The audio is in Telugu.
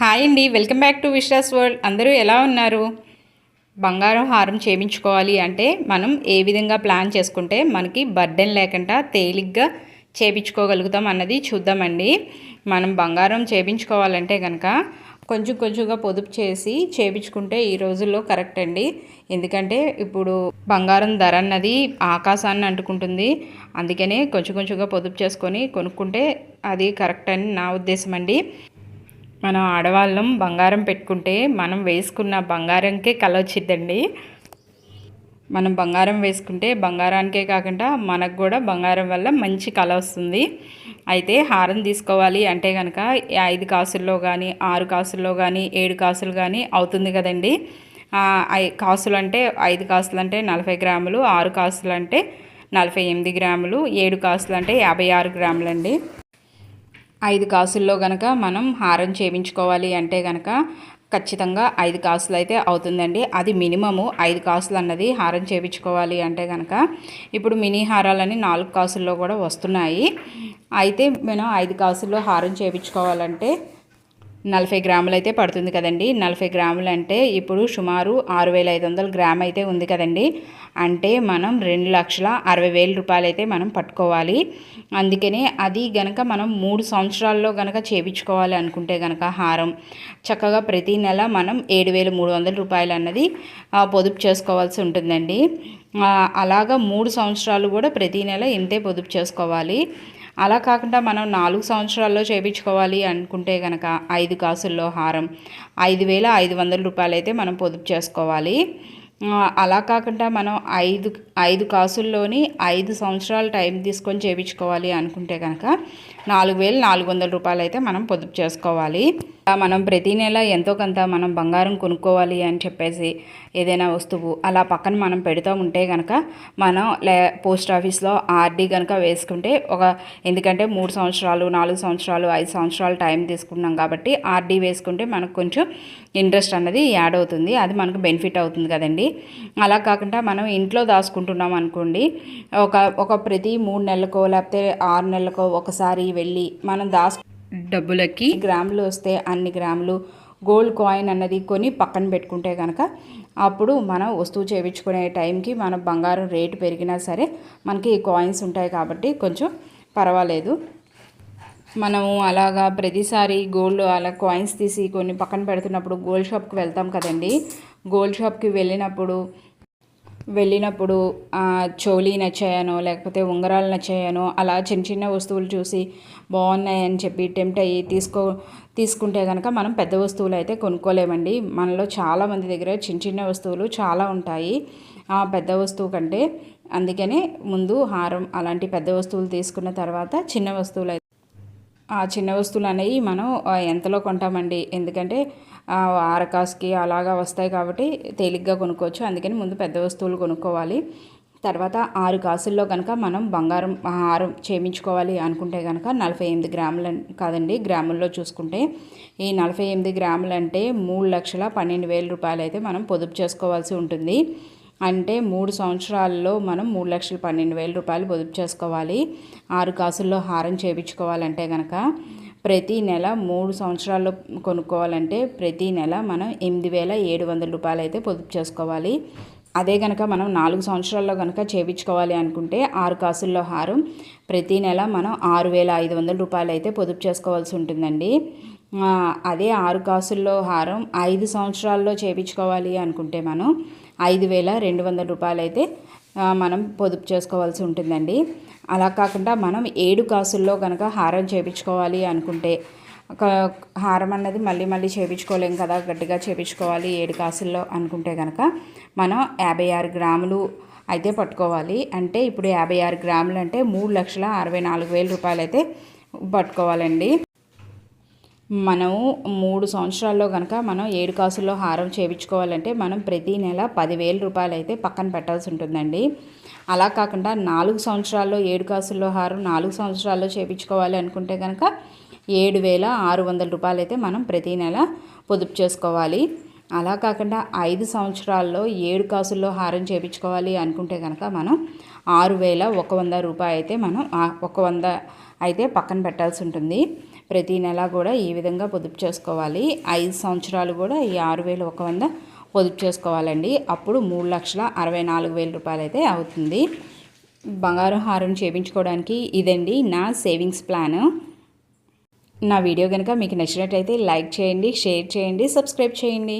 హాయ్ అండి welcome back to Vishwas world. అందరూ ఎలా ఉన్నారు? బంగారం హారం చేయించుకోవాలి అంటే మనం ఏ విధంగా ప్లాన్ చేసుకుంటే మనకి బర్డెన్ లేకుండా తేలిగ్గా చేయించుకోగలుగుతాం అన్నది చూద్దామండి. మనం బంగారం చేయించుకోవాలంటే కనుక కొంచెం కొంచెంగా పొదుపు చేసి చేయించుకుంటే ఈ రోజుల్లో కరెక్ట్ అండి. ఎందుకంటే ఇప్పుడు బంగారం ధర అన్నది ఆకాశాన్ని అంటుకుంటుంది. అందుకనే కొంచెం కొంచెంగా పొదుపు చేసుకొని కొనుక్కుంటే అది కరెక్ట్ అని నా ఉద్దేశం అండి. మనం ఆడవాళ్ళం బంగారం పెట్టుకుంటే మనం వేసుకున్న బంగారంకే కళ వచ్చిద్దండి మనం బంగారం వేసుకుంటే బంగారానికే కాకుండా మనకు కూడా బంగారం వల్ల మంచి కళ వస్తుంది. అయితే హారం తీసుకోవాలి అంటే కనుక ఐదు కాసుల్లో కానీ ఆరు కాసుల్లో కానీ ఏడు కాసులు కానీ అవుతుంది కదండి. కాసులు అంటే ఐదు కాసులు అంటే నలభై గ్రాములు ఆరు కాసులు అంటే నలభై ఎనిమిది గ్రాములు ఏడు కాసులు అంటే యాభై ఆరు గ్రాములండి. ఐదు కాసుల్లో గనక మనం హారం చేయించుకోవాలి అంటే గనక ఖచ్చితంగా ఐదు కాసులు అయితే అవుతుందండి. అది మినిమము ఐదు కాసులు అన్నది హారం చేయించుకోవాలి అంటే కనుక ఇప్పుడు మినీ హారాలని నాలుగు కాసుల్లో కూడా వస్తున్నాయి. అయితే మనం ఐదు కాసుల్లో హారం చేయించుకోవాలంటే నలభై గ్రాములు అయితే పడుతుంది కదండి. నలభై గ్రాములు అంటే ఇప్పుడు సుమారు ఆరు వేల ఐదు వందల గ్రామ్ అయితే ఉంది కదండి. అంటే మనం రెండు లక్షల అరవై వేల రూపాయలు అయితే మనం పట్టుకోవాలి. అందుకనే అది గనక మనం మూడు సంవత్సరాల్లో గనక చేపించుకోవాలి అనుకుంటే గనక హారం. చక్కగా ప్రతి నెల మనం ఏడు వేల మూడు వందల రూపాయలు అన్నది పొదుపు చేసుకోవాల్సి ఉంటుందండి. అలాగా మూడు సంవత్సరాలు కూడా ప్రతి నెల ఇంతే పొదుపు చేసుకోవాలి. అలా కాకుండా మనం నాలుగు సంవత్సరాల్లో చేయించుకోవాలి అనుకుంటే కనుక ఐదు కాసుల్లో హారం ఐదు వేల ఐదు వందల రూపాయలు అయితే మనం పొదుపు చేసుకోవాలి. అలా కాకుండా మనం ఐదు ఐదు కాసుల్లోని ఐదు సంవత్సరాల టైం తీసుకొని చేయించుకోవాలి అనుకుంటే కనుక నాలుగు వేలు నాలుగు వందల రూపాయలు అయితే మనం పొదుపు చేసుకోవాలి. మనం ప్రతి నెల ఎంతో కొంత మనం బంగారం కొనుక్కోవాలి అని చెప్పేసి ఏదైనా వస్తువు అలా పక్కన మనం పెడుతూ ఉంటే కనుక మనం లే పోస్ట్ ఆఫీస్లో ఆర్డీ కనుక వేసుకుంటే ఒక ఎందుకంటే మూడు సంవత్సరాలు నాలుగు సంవత్సరాలు ఐదు సంవత్సరాలు టైం తీసుకున్నాం కాబట్టి ఆర్డీ వేసుకుంటే మనకు కొంచెం ఇంట్రెస్ట్ అన్నది యాడ్ అవుతుంది. అది మనకు బెనిఫిట్ అవుతుంది కదండి. అలా కాకుండా మనం ఇంట్లో దాచుకుంటున్నాం అనుకోండి ఒక ఒక ప్రతి మూడు నెలలకో లేకపోతే ఆరు నెలలకో ఒకసారి వెళ్ళి మనం దాసు డబ్బులకి గ్రాములు వస్తే అన్ని గ్రాములు గోల్డ్ కాయిన్ అన్నది కొని పక్కన పెట్టుకుంటే కనుక అప్పుడు మనం వస్తువు చేయించుకునే టైంకి మన బంగారం రేటు పెరిగినా సరే మనకి కాయిన్స్ ఉంటాయి కాబట్టి కొంచెం పర్వాలేదు. మనము అలాగా ప్రతిసారి గోల్డ్ అలా కాయిన్స్ తీసి కొన్ని పక్కన పెడుతున్నప్పుడు గోల్డ్ షాప్కి వెళ్తాం కదండి. గోల్డ్ షాప్కి వెళ్ళినప్పుడు వెళ్ళినప్పుడు చోలీ నచ్చాయనో లేకపోతే ఉంగరాలు నచ్చాయనో అలా చిన్న చిన్న వస్తువులు చూసి బాగున్నాయని చెప్పి టెంప్ట్ అయ్యి తీసుకో తీసుకుంటే కనుక మనం పెద్ద వస్తువులు అయితే కొనుక్కోలేమండి. మనలో చాలామంది దగ్గర చిన్న చిన్న వస్తువులు చాలా ఉంటాయి. ఆ పెద్ద వస్తువు కంటే అందుకనే ముందు హారం అలాంటి పెద్ద వస్తువులు తీసుకున్న తర్వాత చిన్న వస్తువులు ఆ చిన్న వస్తువులు అనేవి మనం ఎంతలో కొంటామండి? ఎందుకంటే ఆరకాస్కి అలాగా వస్తాయి కాబట్టి తేలిగ్గా కొనుక్కోవచ్చు. అందుకని ముందు పెద్ద వస్తువులు కొనుక్కోవాలి. తర్వాత ఆరు కాసుల్లో కనుక మనం బంగారం హారం చేయించుకోవాలి అనుకుంటే కనుక నలభై ఎనిమిది గ్రాములు కాదండి గ్రాముల్లో చూసుకుంటే ఈ నలభై ఎనిమిది గ్రాములు అంటే మూడు లక్షల పన్నెండు వేల రూపాయలు అయితే మనం పొదుపు చేసుకోవాల్సి ఉంటుంది. అంటే మూడు సంవత్సరాల్లో మనం మూడు లక్షల పన్నెండు వేల రూపాయలు పొదుపు చేసుకోవాలి. ఆరు కాసుల్లో హారం చేయించుకోవాలంటే కనుక ప్రతి నెల మూడు సంవత్సరాల్లో కొనుక్కోవాలంటే ప్రతి నెల మనం ఎనిమిది వేల ఏడు వందల రూపాయలు అయితే పొదుపు చేసుకోవాలి. అదే కనుక మనం నాలుగు సంవత్సరాల్లో కనుక చేయించుకోవాలి అనుకుంటే ఆరు కాసుల్లో హారం ప్రతి నెల మనం ఆరు వేల ఐదు వందల రూపాయలు అయితే పొదుపు చేసుకోవాల్సి ఉంటుందండి. అదే ఆరు కాసుల్లో హారం ఐదు సంవత్సరాల్లో చేయించుకోవాలి అనుకుంటే మనం ఐదు వేల రెండు వందల రూపాయలు అయితే మనం పొదుపు చేసుకోవాల్సి ఉంటుందండి. అలా కాకుండా మనం ఏడు కాసుల్లో కనుక హారం చేయించుకోవాలి అనుకుంటే ఒక హారం అన్నది మళ్ళీ మళ్ళీ చేయించుకోలేం కదా గట్టిగా చేయించుకోవాలి ఏడు కాసుల్లో అనుకుంటే కనుక మనం యాభై ఆరు గ్రాములు అయితే పట్టుకోవాలి. అంటే ఇప్పుడు యాభై ఆరు గ్రాములు అంటే మూడు లక్షల అరవై నాలుగు వేల రూపాయలు అయితే పట్టుకోవాలండి. మనము మూడు సంవత్సరాల్లో కనుక మనం ఏడు కాసుల్లో హారం చేయించుకోవాలంటే మనం ప్రతి నెల పదివేల రూపాయలు అయితే పక్కన పెట్టాల్సి ఉంటుందండి. అలా కాకుండా నాలుగు సంవత్సరాల్లో ఏడు కాసుల్లో హారం నాలుగు సంవత్సరాల్లో చేయించుకోవాలి అనుకుంటే కనుక ఏడు వేల ఆరు వందల రూపాయలు అయితే మనం ప్రతి నెల పొదుపు చేసుకోవాలి. అలా కాకుండా ఐదు సంవత్సరాల్లో ఏడు కాసుల్లో హారం చేయించుకోవాలి అనుకుంటే కనుక మనం ఆరు వేల ఒక వంద రూపాయలు అయితే మనం ఒక వంద అయితే పక్కన పెట్టాల్సి ఉంటుంది. ప్రతి నెల కూడా ఈ విధంగా పొదుపు చేసుకోవాలి. ఐదు సంవత్సరాలు కూడా ఈ ఆరు వేలు ఒక వంద పొదుపు చేసుకోవాలండి. అప్పుడు మూడు లక్షల అరవై నాలుగు వేల రూపాయలు అయితే అవుతుంది. బంగారం హారం చేయించుకోవడానికి ఇదండి నా సేవింగ్స్ ప్లాన్. నా వీడియో కనుక మీకు నచ్చినట్టయితే లైక్ చేయండి షేర్ చేయండి సబ్స్క్రైబ్ చేయండి.